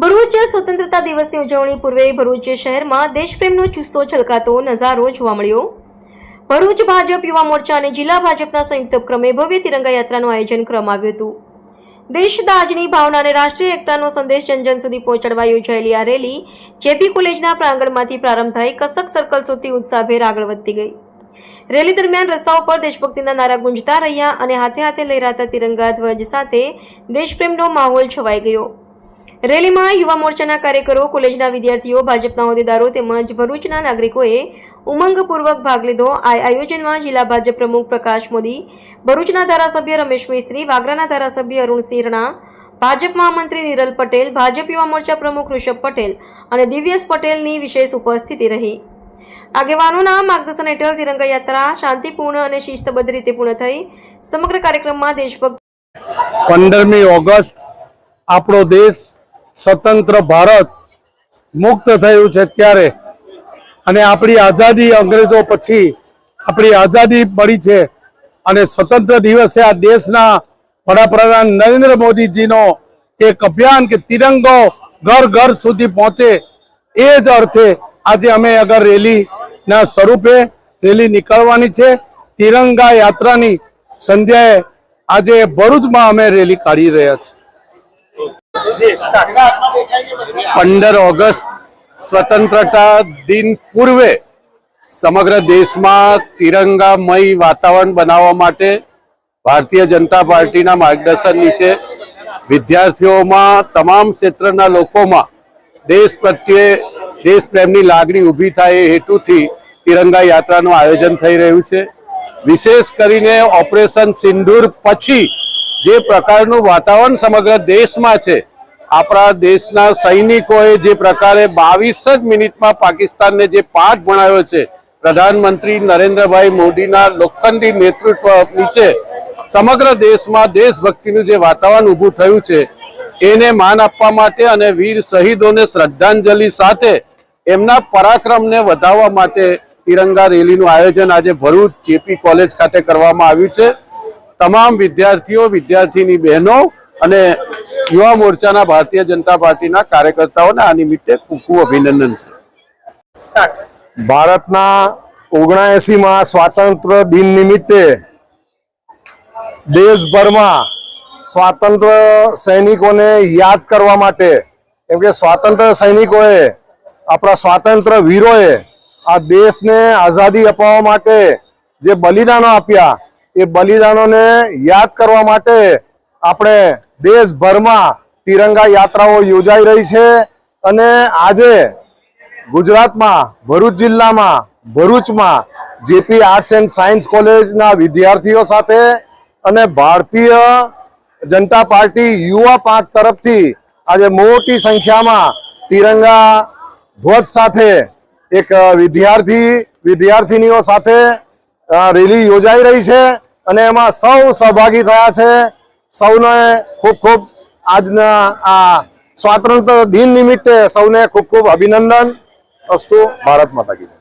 ભરૂચ સ્વતંત્રતા દિવસની ઉજવણી પૂર્વે ભરૂચ શહેરમાં દેશપ્રેમનો ચુસ્સો છલકાતો નજારો જોવા મળ્યો. ભરૂચ ભાજપ યુવા મોરચા અને જિલ્લા ભાજપના સંયુક્ત ઉપક્રમે ભવ્ય તિરંગા યાત્રાનું આયોજન કરવામાં આવ્યું હતું. દેશદાજની ભાવના અને રાષ્ટ્રીય એકતાનો સંદેશ જનજન સુધી પહોંચાડવા યોજાયેલી આ રેલી જેપી કોલેજના પ્રાંગણમાંથી પ્રારંભ થઈ કસક સર્કલ સુધી ઉત્સાહભેર આગળ વધતી ગઈ. રેલી દરમિયાન રસ્તાઓ પર દેશભક્તિના નારા ગુંજતા રહ્યા અને હાથે હાથે લહેરાતા તિરંગા ધ્વજ સાથે દેશપ્રેમનો માહોલ છવાઈ ગયો. રેલીમાં યુવા મોરચાના કાર્યકરો, કોલેજના વિદ્યાર્થીઓ, ભાજપના હોદ્દેદારો તેમજ ભરૂચના નાગરિકોએ ઉમંગપૂર્વક ભાગ લીધો. આ આયોજનમાં જિલ્લા ભાજપ પ્રમુખ પ્રકાશ મોદી, ભરૂચના ધારાસભ્ય રમેશ મિસ્ત્રી, વાગરાના ધારાસભ્ય અરુણસિંહ રણા, ભાજપ મહામંત્રી નિરલ પટેલ, ભાજપ યુવા મોરચા પ્રમુખ ઋષભ પટેલ અને દિવ્યેશ પટેલની વિશેષ ઉપસ્થિતિ રહી. આગેવાનોના માર્ગદર્શન હેઠળ તિરંગા યાત્રા શાંતિપૂર્ણ અને શિસ્તબદ્ધ રીતે પૂર્ણ થઈ. સમગ્ર કાર્યક્રમમાં દેશભક્ત પંદરમી ઓગસ્ટ આપણો દેશ સ્વતંત્ર ભારત મુક્ત થયું છે ત્યારે. અને આપણી આઝાદી અંગ્રેજો પછી આપણી આઝાદી મળી છે. અને સ્વતંત્ર દિવસે આ દેશના વડાપ્રધાન નરેન્દ્ર મોદીજીનો એક અભિયાન કે તિરંગો ઘર ઘર સુધી પહોંચે એ જ અર્થે આજે અમે અગર રેલીના સ્વરૂપે રેલી નીકળવાની છે. તિરંગા યાત્રાની સંધ્યાએ આજે ભરૂચમાં અમે રેલી કાઢી રહ્યા છીએ. પંદર ઓગસ્ટ સ્વતંત્રતા દિન પૂર્વે સમગ્ર દેશમાં તિરંગામય વાતાવરણ બનાવવા માટે ભારતીય જનતા પાર્ટીના માર્ગદર્શન નીચે વિદ્યાર્થીઓમાં તમામ ક્ષેત્રના લોકોમાં દેશ પ્રત્યે દેશ પ્રેમની લાગણી ઊભી થાય એ હેતુથી તિરંગા યાત્રાનું આયોજન થઈ રહ્યું છે. વિશેષ કરીને ઓપરેશન સિંદૂર પછી જે પ્રકારનું વાતાવરણ સમગ્ર દેશમાં છે આપણા દેશના સૈનિકોએ જે પ્રકારે બાવીસ જ મિનિટમાં પાકિસ્તાનને જે પાઠ ભણાવ્યો છે, પ્રધાનમંત્રી નરેન્દ્રભાઈ મોદીના લોખંડી નેતૃત્વ નીચે સમગ્ર દેશમાં દેશભક્તિનું જે વાતાવરણ ઊભું થયું છે, એને માન આપવા માટે અને વીર શહીદોને શ્રદ્ધાંજલિ સાથે એમના પરાક્રમને વધાવવા માટે તિરંગા રેલીનું આયોજન આજે ભરૂચ જેપી કોલેજ ખાતે કરવામાં આવ્યું છે. તમામ વિદ્યાર્થીઓ, વિદ્યાર્થીની બહેનો અને યુવા મોરચાના ભારતીય જનતા પાર્ટીના કાર્યકર્તાઓને આ નિમિત્તે ખૂબ અભિનંદન છે. ભારતના ઓગણએસી માં સ્વાતંત્ર્ય દિન નિમિત્તે દેશભરમાં સ્વાતંત્ર્ય સૈનિકોને યાદ કરવા માટે, કેમ કે સ્વાતંત્ર્ય સૈનિકોએ આપણા સ્વાતંત્ર્ય વીરોએ આ દેશને આઝાદી અપાવવા માટે જે બલિદાનો આપ્યા, એ બલિદાનોને યાદ કરવા માટે આપણે દેશભરમાં તિરંગા યાત્રાઓ યોજાઈ રહી છે અને આજે ગુજરાતમાં, ભરૂચ જિલ્લામાં, ભરૂચમાં જેપી આર્ટ્સ એન્ડ સાયન્સ કોલેજના વિદ્યાર્થીઓ સાથે અને ભારતીય જનતા પાર્ટી યુવા પાંખ તરફથી આજે મોટી સંખ્યામાં તિરંગા ધ્વજ સાથે એક વિદ્યાર્થી, વિદ્યાર્થીનીઓ સાથે રેલી યોજાઈ રહી છે અને એમાં સૌ સહભાગી થયા છે. સૌને ખૂબ ખૂબ આજના આ સ્વાતંત્ર દિન નિમિત્તે સૌને ખૂબ ખૂબ અભિનંદન અસ્તુ ભારત માતા કી.